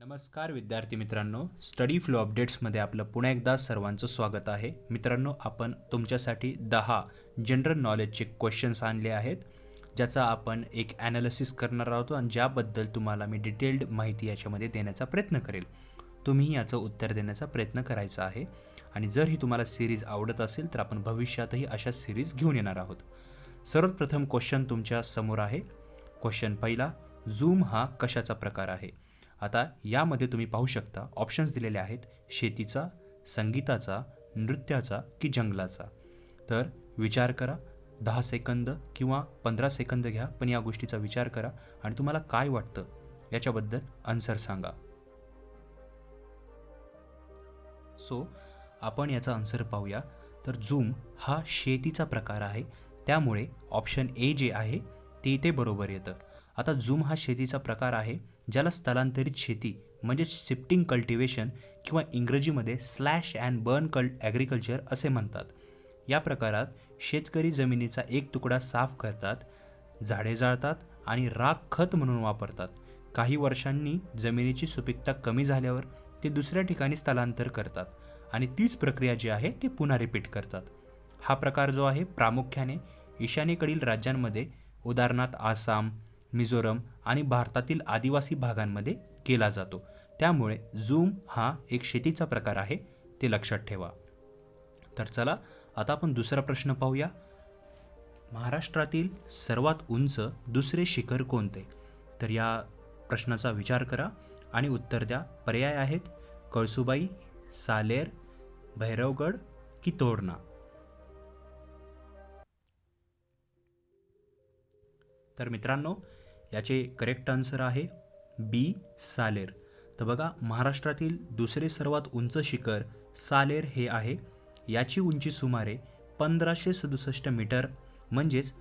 नमस्कार विद्यार्थी मित्रांनो स्टडी फ्लो अपडेट्समध्ये आपलं पुन्हा एकदा सर्वांचं स्वागत आहे. मित्रांनो आपण तुमच्यासाठी दहा जनरल नॉलेजचे क्वेश्चन्स आणले आहेत ज्याचा आपण एक ॲनालिसिस करणार आहोत आणि ज्याबद्दल तुम्हाला मी डिटेल्ड माहिती याच्यामध्ये देण्याचा प्रयत्न करेल. तुम्ही याचं उत्तर देण्याचा प्रयत्न करायचा आहे आणि जर ही तुम्हाला सिरीज आवडत असेल तर आपण भविष्यातही अशा सिरीज घेऊन येणार आहोत. सर्वप्रथम क्वेश्चन तुमच्यासमोर आहे. क्वेश्चन पहिला झूम हा कशाचा प्रकार आहे? आता यामध्ये तुम्ही पाहू शकता ऑप्शन्स दिलेले आहेत. शेतीचा संगीताचा नृत्याचा की जंगलाचा. तर विचार करा. दहा सेकंद किंवा पंधरा सेकंद घ्या पण या गोष्टीचा विचार करा आणि तुम्हाला काय वाटतं याच्याबद्दल आन्सर सांगा. सो आपण याचा आन्सर पाहूया. तर झूम हा शेतीचा प्रकार आहे. त्यामुळे ऑप्शन ए जे आहे ते इथे बरोबर येतं. आता झूम हा शेतीचा प्रकार आहे. ज्याला स्थलांतरित शेती म्हणजे शिफ्टिंग कल्टिवेशन किंवा इंग्रजीमध्ये स्लॅश अँड बर्न कल ॲग्रिकल्चर असे म्हणतात. या प्रकारात शेतकरी जमिनीचा एक तुकडा साफ करतात झाडे जाळतात आणि राख खत म्हणून वापरतात. काही वर्षांनी जमिनीची सुपीकता कमी झाल्यावर ते दुसऱ्या ठिकाणी स्थलांतर करतात आणि तीच प्रक्रिया जी आहे ती पुन्हा रिपीट करतात. हा प्रकार जो आहे प्रामुख्याने ईशान्येकडील राज्यांमध्ये उदाहरणार्थ आसाम मिझोरम आणि भारतातील आदिवासी भागांमध्ये केला जातो. त्यामुळे झूम हा एक शेतीचा प्रकार आहे ते लक्षात ठेवा. तर चला आता आपण दुसरा प्रश्न पाहूया. महाराष्ट्रातील सर्वात उंच दुसरे शिखर कोणते? तर या प्रश्नाचा विचार करा आणि उत्तर द्या. पर्याय आहेत कळसुबाई सालेर भैरवगड की तोरणा. तर मित्रांनो याचे करेक्ट आन्सर आहे बी सालेर. तर बघा महाराष्ट्रातील दुसरे सर्वात उंच शिखर सालेर हे आहे. याची उंची सुमारे पंधराशे सदुसष्ट मीटर म्हणजेच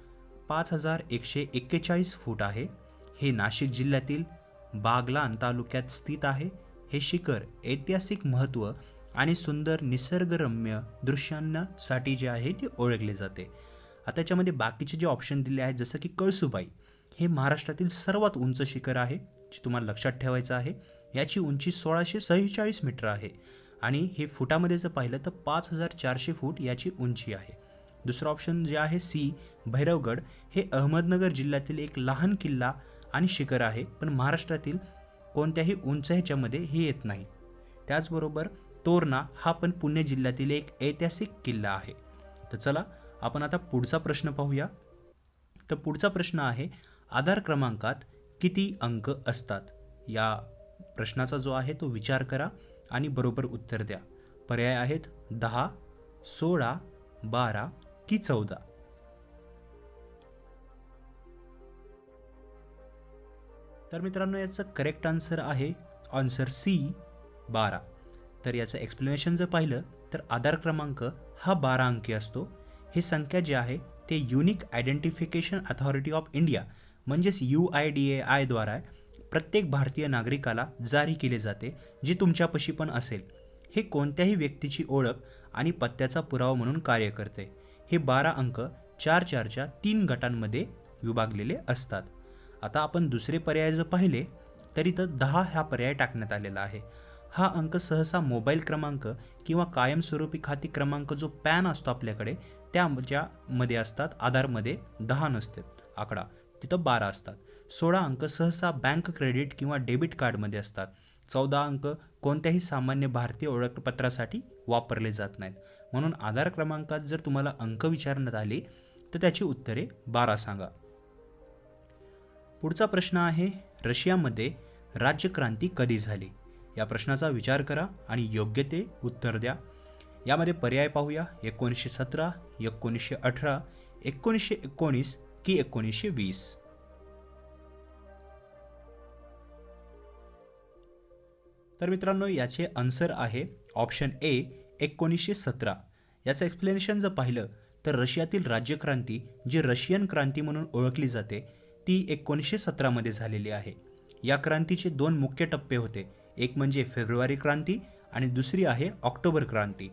पाच हजार एकशे एक्केचाळीस फूट आहे. हे नाशिक जिल्ह्यातील बागलान तालुक्यात स्थित आहे. हे शिखर ऐतिहासिक महत्त्व आणि सुंदर निसर्गरम्य दृश्यांसाठी जे आहे ते ओळखले जाते. आता त्याच्यामध्ये बाकीचे जे ऑप्शन दिले आहेत जसं की कळसुबाई. हे महाराष्ट्रातील सर्वात उंच शिखर आहे जे तुम्हाला लक्षात ठेवायचं आहे. याची उंची सोळाशे सत्तेचाळीस मीटर आहे आणि हे फुटामध्ये जर पाहिलं तर पाच हजार चारशे फूट याची उंची आहे. दुसरं ऑप्शन जे आहे सी भैरवगड. हे अहमदनगर जिल्ह्यातील एक लहान किल्ला आणि शिखर आहे पण महाराष्ट्रातील कोणत्याही उंच ह्याच्यामध्ये हे येत नाही. त्याचबरोबर तोरणा हा पण पुणे जिल्ह्यातील एक ऐतिहासिक किल्ला आहे. तर चला आपण आता पुढचा प्रश्न पाहूया. तर पुढचा प्रश्न आहे आधार क्रमांकात किती अंक असतात? या प्रश्नाचा जो आहे तो विचार करा आणि बरोबर उत्तर द्या. पर्याय आहेत दहा सोळा बारा की चौदा. तर मित्रांनो याचं करेक्ट आन्सर आहे आन्सर सी बारा. तर याचं एक्सप्लेनेशन जर पाहिलं तर आधार क्रमांक हा बारा अंकी असतो. हे संख्या जी आहे ते unique identification authority of India म्हणजेच यू आय डी ए आयद्वारा प्रत्येक भारतीय नागरिकाला जारी केले जाते जे तुमच्यापाशी पण असेल. हे कोणत्याही व्यक्तीची ओळख आणि पत्त्याचा पुरावा म्हणून कार्य करते. हे बारा अंक चार चारच्या तीन गटांमध्ये विभागलेले असतात. आता आपण दुसरे पर्याय जर पाहिले तरी तर दहा हा पर्याय टाकण्यात आलेला आहे. हा अंक सहसा मोबाईल क्रमांक किंवा कायमस्वरूपी खाती क्रमांक जो पॅन असतो आपल्याकडे त्याच्यामध्ये असतात आधारमध्ये दहा नसतात. आकडा. तिथं बारा असतात. सोळा अंक सहसा बँक क्रेडिट किंवा डेबिट कार्डमध्ये असतात. चौदा अंक कोणत्याही सामान्य भारतीय ओळखपत्रासाठी वापरले जात नाहीत. म्हणून आधार क्रमांकात जर तुम्हाला अंक विचारण्यात आले तर त्याची उत्तरे बारा सांगा. पुढचा प्रश्न आहे रशियामध्ये राज्यक्रांती कधी झाली? या प्रश्नाचा विचार करा आणि योग्य ते उत्तर द्या. यामध्ये पर्याय पाहूया. एकोणीसशे सतरा एकोणीसशे अठरा एकोणीसशे एकोणीस की एकोणीसशे वीस. तर मित्रांनो याचे आन्सर आहे ऑप्शन ए एकोणीसशे सतरा. याचं एक्सप्लेनेशन जर पाहिलं तर रशियातील राज्यक्रांती जी रशियन क्रांती म्हणून ओळखली जाते ती एकोणीसशे सतरामध्ये झालेली आहे. या क्रांतीचे दोन मुख्य टप्पे होते. एक म्हणजे फेब्रुवारी क्रांती आणि दुसरी आहे ऑक्टोबर क्रांती.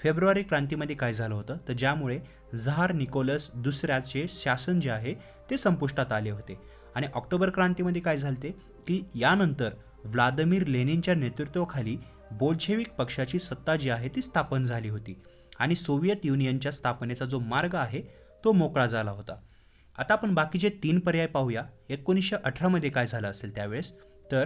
फेब्रुवारी क्रांतीमध्ये काय झालं होतं? तर ज्यामुळे झहार निकोलस दुसऱ्याचे शासन जे आहे ते संपुष्टात आले होते. आणि ऑक्टोबर क्रांतीमध्ये काय झालं ते की यानंतर व्लादिमीर लेनिनच्या नेतृत्वाखाली बोल्शेविक पक्षाची सत्ता जी आहे ती स्थापन झाली होती. आणि सोव्हिएत युनियनच्या स्थापनेचा जो मार्ग आहे तो मोकळा झाला होता. आता आपण बाकीचे तीन पर्याय पाहूया एकोणीसशे अठरामध्ये काय झालं असेल त्यावेळेस? तर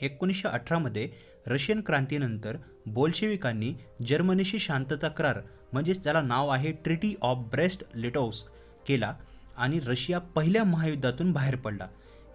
एकोणीसशे अठरामध्ये रशियन क्रांतीनंतर बोल्शेविकांनी जर्मनीशी शांतता करार म्हणजेच त्याला नाव आहे ट्रिटी ऑफ ब्रेस्ट लिटोस केला आणि रशिया पहिल्या महायुद्धातून बाहेर पडला.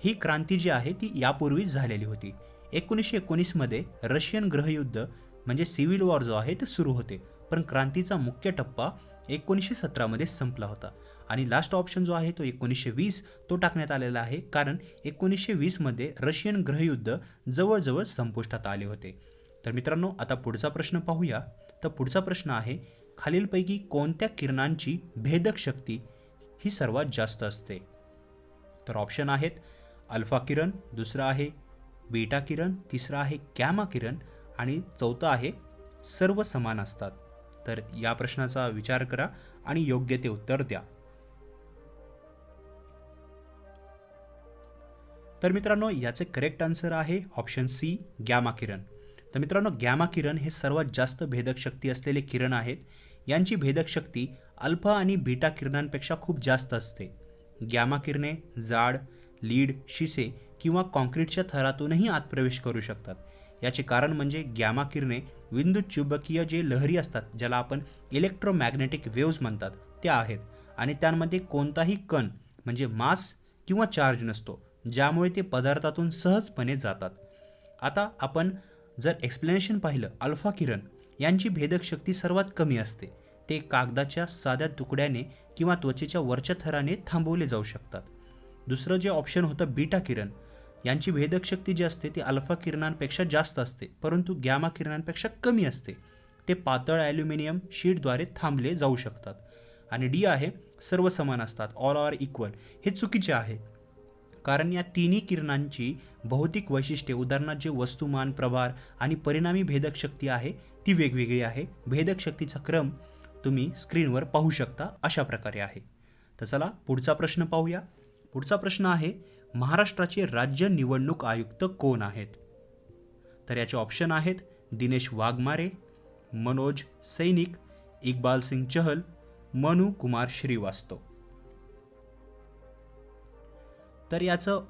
ही क्रांती जी आहे ती यापूर्वीच झालेली होती. एकोणीसशे एकोणीसमध्ये रशियन ग्रहयुद्ध म्हणजे सिव्हिल वॉर जो आहे ते सुरू होते. पण क्रांतीचा मुख्य टप्पा एकोणीसशे सतरामध्ये संपला होता. आणि लास्ट ऑप्शन जो आहे तो एकोणीसशे वीस तो टाकण्यात आलेला आहे. कारण एकोणीसशे वीसमध्ये रशियन ग्रहयुद्ध जवळजवळ संपुष्टात आले होते. तर मित्रांनो आता पुढचा प्रश्न पाहूया. तर पुढचा प्रश्न आहे खालीलपैकी कोणत्या किरणांची भेदक शक्ती ही सर्वात जास्त असते? तर ऑप्शन आहेत अल्फा किरण दुसरा आहे बीटा किरण तिसरा आहे गॅमा किरण आणि चौथा आहे सर्व समान असतात. तर या प्रश्नाचा विचार करा आणि योग्य ते उत्तर द्या. तर मित्रांनो याचे करेक्ट आन्सर आहे ऑप्शन सी गॅमा किरण. तर मित्रांनो गॅमा किरण हे सर्वात जास्त भेदक शक्ती असलेले किरण आहेत. यांची भेदक शक्ती अल्फा आणि बीटा किरणांपेक्षा खूप जास्त असते. गॅमा किरणे जाड लीड शिसे किंवा कॉन्क्रीटच्या थरातूनही आत प्रवेश करू शकतात. याचे कारण म्हणजे गॅमा किरणे विद्युत चुंबकीय जे लहरी असतात ज्याला आपण इलेक्ट्रोमॅग्नेटिक वेव्ज म्हणतात त्या आहेत. आणि त्यांमध्ये कोणताही कण म्हणजे मास किंवा चार्ज नसतो ज्यामुळे ते पदार्थातून सहजपणे जातात. आता आपण जर एक्सप्लेनेशन पाहिलं अल्फा किरण यांची भेदक शक्ती सर्वात कमी असते. ते कागदाच्या साध्या तुकड्याने किंवा त्वचेच्या वरच्या थराने थांबवले जाऊ शकतात. दुसरं जे ऑप्शन होतं बीटा किरण यांची भेदक शक्ती जी असते ती अल्फा किरणांपेक्षा जास्त असते परंतु गॅमा किरणांपेक्षा कमी असते. ते पातळ ॲल्युमिनियम शीटद्वारे थांबले जाऊ शकतात. आणि डी आहे सर्व समान असतात ऑल आर इक्वल हे चुकीचे आहे. कारण या तिन्ही किरणांची भौतिक वैशिष्ट्ये उदाहरणार्थ जे वस्तुमान प्रभार आणि परिणामी भेदक शक्ती आहे ती वेगवेगळी आहे. भेदक शक्तीचा क्रम तुम्ही स्क्रीनवर पाहू शकता अशा प्रकारे आहे. तर चला पुढचा प्रश्न पाहूया. पुढचा प्रश्न आहे महाराष्ट्राचे राज्य निवडणूक आयुक्त कोण आहेत? तर याचे ऑप्शन आहेत दिनेश वाघमारे मनोज सैनिक इक्बाल सिंग चहल मनु कुमार श्रीवास्तव. तर याचं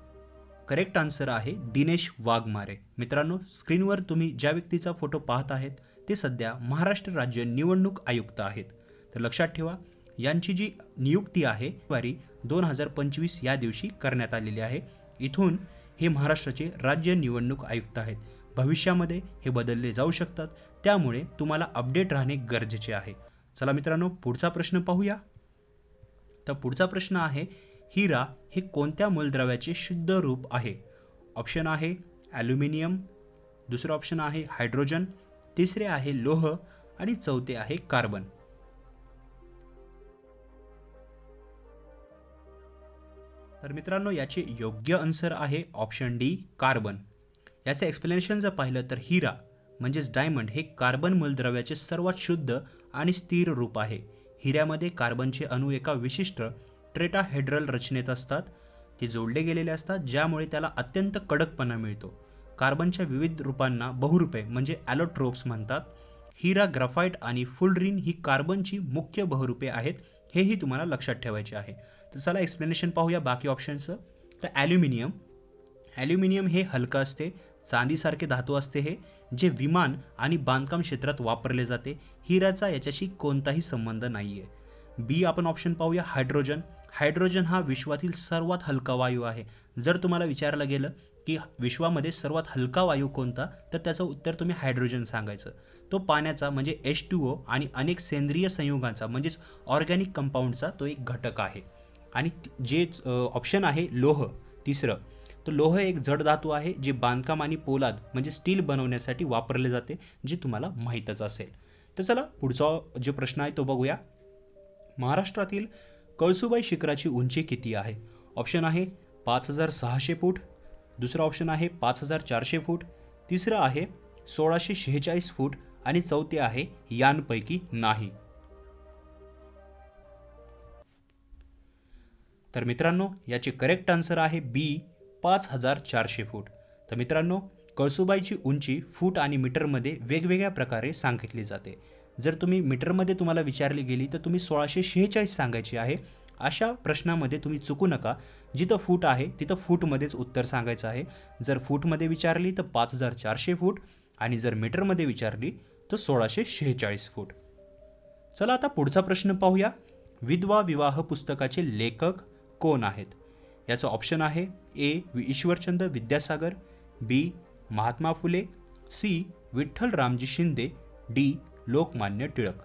करेक्ट आन्सर आहे दिनेश वाघमारे. मित्रांनो स्क्रीनवर तुम्ही ज्या व्यक्तीचा फोटो पाहत आहेत ते सध्या महाराष्ट्र राज्य निवडणूक आयुक्त आहेत. तर लक्षात ठेवा यांची जी नियुक्ती आहे वारी दोन हजार पंचवीस या दिवशी करण्यात आलेली आहे. इथून हे महाराष्ट्राचे राज्य निवडणूक आयुक्त आहेत. भविष्यामध्ये हे बदलले जाऊ शकतात. त्यामुळे तुम्हाला अपडेट राहणे गरजेचे आहे. चला मित्रांनो पुढचा प्रश्न पाहूया. तर पुढचा प्रश्न आहे हिरा हे कोणत्या मूलद्रव्याचे शुद्ध रूप आहे? ऑप्शन आहे ॲल्युमिनियम दुसरं ऑप्शन आहे हायड्रोजन तिसरे आहे लोह आणि चौथे आहे कार्बन. तर मित्रांनो याचे योग्य आन्सर आहे ऑप्शन डी कार्बन याचं एक्सप्लेनेशन जर पाहिलं तर हिरा म्हणजेच डायमंड हे कार्बन मूलद्रव्याचे सर्वात शुद्ध आणि स्थिर रूप आहे. हिऱ्यामध्ये कार्बनचे अणू एका विशिष्ट ट्रेटाहेड्रल रचनेत असतात. ते जोडले गेलेले असतात ज्यामुळे त्याला अत्यंत कडकपणा मिळतो. कार्बनच्या विविध रूपांना बहुरूपे म्हणजे ॲलोट्रोप्स म्हणतात. हिरा ग्राफाईट आणि फुलरीन ही कार्बनची मुख्य बहुरूपे आहेत हेही तुम्हाला लक्षात ठेवायचे आहे. तर चला एक्सप्लेनेशन पाहूया बाकी ऑप्शनचं तर ॲल्युमिनियम ॲल्युमिनियम हे हलकं असते चांदीसारखे धातू असते हे जे विमान आणि बांधकाम क्षेत्रात वापरले जाते. हिराचा याच्याशी कोणताही संबंध नाही आहे बी आपण ऑप्शन पाहूया हायड्रोजन हायड्रोजन हा विश्वातील सर्वात हलका वायू आहे. जर तुम्हाला विचारलं गेलं की विश्वामध्ये सर्वात हलका वायू कोणता तर त्याचं उत्तर तुम्ही हायड्रोजन सांगायचं. तो पाण्याचा म्हणजे एच टू ओ आणि अनेक सेंद्रिय संयुगांचा म्हणजेच ऑर्गॅनिक कंपाऊंडचा तो एक घटक आहे. आणि जे ऑप्शन आहे लोह तिसरं. तर लोह एक जड धातू आहे जे बांधकाम आणि पोलाद म्हणजे स्टील बनवण्यासाठी वापरले जाते जे तुम्हाला माहीतच असेल. तर चला पुढचा जो प्रश्न आहे तो बघूया. महाराष्ट्रातील कळसुबाई शिखराची उंची किती आहे? ऑप्शन आहे पाच हजार सहाशे फूट. दुसरा ऑप्शन आहे पाच हजार चारशे फूट. तिसरं आहे सोळाशे शेहेचाळीस फूट आणि चौथे आहे यांपैकी नाही. तर मित्रांनो याचे करेक्ट आन्सर आहे बी पाच हजार चारशे फूट. तर मित्रांनो कळसुबाईची उंची फूट आणि मीटरमध्ये वेगवेगळ्या प्रकारे सांगितली जाते. जर तुम्ही मीटरमध्ये तुम्हाला विचारली गेली तर तुम्ही सोळाशे शेहेचाळीस सांगायची आहे. अशा प्रश्नामध्ये तुम्ही चुकू नका. जिथं फूट आहे तिथं फूटमध्येच उत्तर सांगायचं आहे. जर फूटमध्ये विचारली तर पाच हजार चारशे फूट. आणि जर मीटरमध्ये विचारली तर सोळाशे शेहेचाळीस फूट. चला आता पुढचा प्रश्न पाहूया. विधवा विवाह पुस्तकाचे लेखक कोण आहेत? याचं ऑप्शन आहे ए वि Ishwarchandra Vidyasagar B Mahatma Phule C Vitthal Ramji Shinde D Lokmanya Tilak.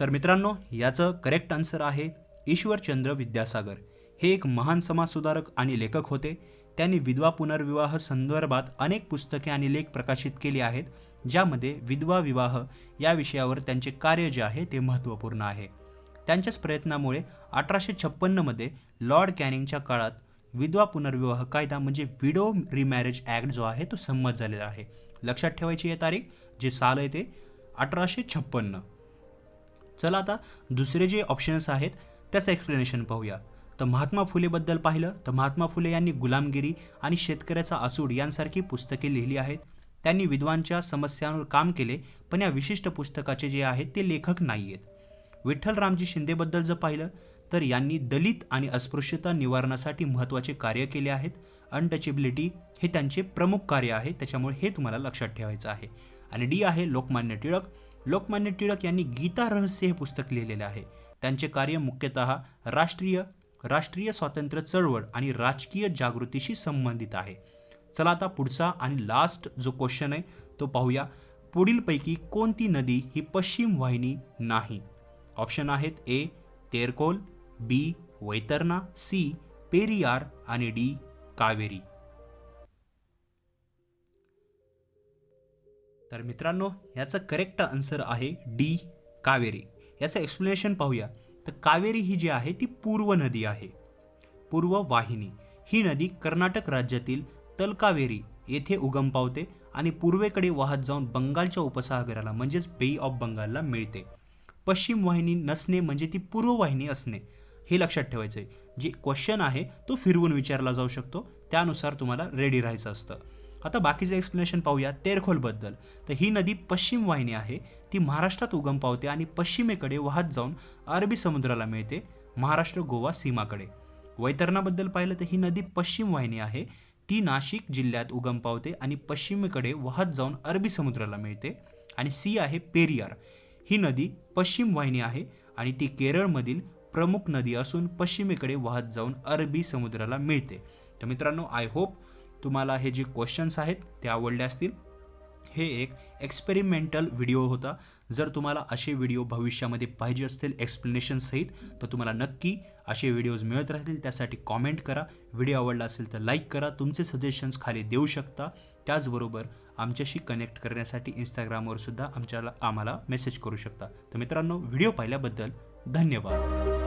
तर मित्रांनो याचं करेक्ट आन्सर आहे ईश्वरचंद्र विद्यासागर. हे एक महान समाजसुधारक आणि लेखक होते. त्यांनी विधवा पुनर्विवाह संदर्भात अनेक पुस्तके आणि लेख प्रकाशित केले आहेत ज्यामध्ये विधवा विवाह या विषयावर त्यांचे कार्य जे आहे ते महत्त्वपूर्ण आहे. त्यांच्याच प्रयत्नामुळे अठराशे छप्पन्नमध्ये लॉर्ड कॅनिंगच्या काळात विधवा पुनर्विवाह कायदा म्हणजे विडो रिमॅरेज ॲक्ट जो आहे तो संमत झालेला आहे. लक्षात ठेवायची आहे तारीख जे साल आहे ते अठराशे छप्पन्न. चला आता दुसरे जे ऑप्शन्स आहेत त्याचं एक्सप्लेनेशन पाहूया. तर महात्मा फुलेबद्दल पाहिलं तर महात्मा फुले यांनी गुलामगिरी आणि शेतकऱ्याचा आसूड यांसारखी पुस्तके लिहिली आहेत. त्यांनी विद्वांच्या समस्यांवर काम केले पण या विशिष्ट पुस्तकाचे जे आहेत ते लेखक नाही आहेत विठ्ठल रामजी शिंदेबद्दल जर पाहिलं तर यांनी दलित आणि अस्पृश्यता निवारणासाठी महत्त्वाचे कार्य केले आहेत. अनटचेबिलिटी हे त्यांचे प्रमुख कार्य आहे त्याच्यामुळे हे तुम्हाला लक्षात ठेवायचं आहे. आणि डी आहे लोकमान्य टिळक. लोकमान्य टिळक यांनी गीता रहस्य हे पुस्तक लिहिलेले आहे. त्यांचे कार्य मुख्यतः राष्ट्रीय राष्ट्रीय स्वातंत्र्य चळवळ आणि राजकीय जागृतीशी संबंधित आहे. चला आता पुढचा आणि लास्ट जो क्वेश्चन आहे तो पाहूया. पुढीलपैकी कोणती नदी ही पश्चिम वाहिनी नाही? ऑप्शन आहेत A Terekhol B Vaitarna C Periyar आणि डी कावेरी. तर मित्रांनो याचं करेक्ट आन्सर आहे डी कावेरी. याचं एक्सप्लेनेशन पाहूया. तर कावेरी ही जी आहे ती पूर्व नदी आहे. पूर्व वाहिनी. ही नदी कर्नाटक राज्यातील तलकावेरी येथे उगम पावते आणि पूर्वेकडे वाहत जाऊन बंगालच्या उपसागराला म्हणजेच बे ऑफ बंगालला मिळते. पश्चिम वाहिनी नसणे म्हणजे ती पूर्व वाहिनी असणे. हे लक्षात ठेवायचं आहे जे क्वेश्चन आहे तो फिरवून विचारला जाऊ शकतो. त्यानुसार तुम्हाला रेडी राहायचं असतं. आता बाकीचं एक्सप्लेनेशन पाहूया. तेरखोलबद्दल. तर ही नदी पश्चिम वाहिनी आहे. ती महाराष्ट्रात उगम पावते आणि पश्चिमेकडे वाहत जाऊन अरबी समुद्राला मिळते महाराष्ट्र गोवा सीमाकडे. वैतरणाबद्दल पाहिलं तर ही नदी पश्चिम वाहिनी आहे. ती नाशिक जिल्ह्यात उगम पावते आणि पश्चिमेकडे वाहत जाऊन अरबी समुद्राला मिळते आणि सी आहे पेरियार. ही नदी पश्चिम वाहिनी आहे आणि ती केरळमधील प्रमुख नदी असून पश्चिमेकडे वाहत जाऊन अरबी समुद्राला मिळते. तर मित्रांनो आय होप तुम्हाला हे जे क्वेश्चन्स आहेत ते आवडले असतील. हे एक एक्सपेरिमेंटल व्हिडिओ होता. जर तुम्हाला असे व्हिडिओ भविष्यामध्ये पाहिजे असतील एक्सप्लेनेशनसहित तर तुम्हाला नक्की असे व्हिडिओज मिळत राहतील. त्यासाठी कॉमेंट करा. व्हिडिओ आवडला असेल तर लाईक करा. तुमचे सजेशन्स खाली देऊ शकता. त्याचबरोबर आमच्याशी कनेक्ट करण्यासाठी इंस्टाग्रामवर सुद्धा आमच्याला आम्हाला मेसेज करू शकता. तर मित्रांनो व्हिडिओ पाहिल्याबद्दल धन्यवाद.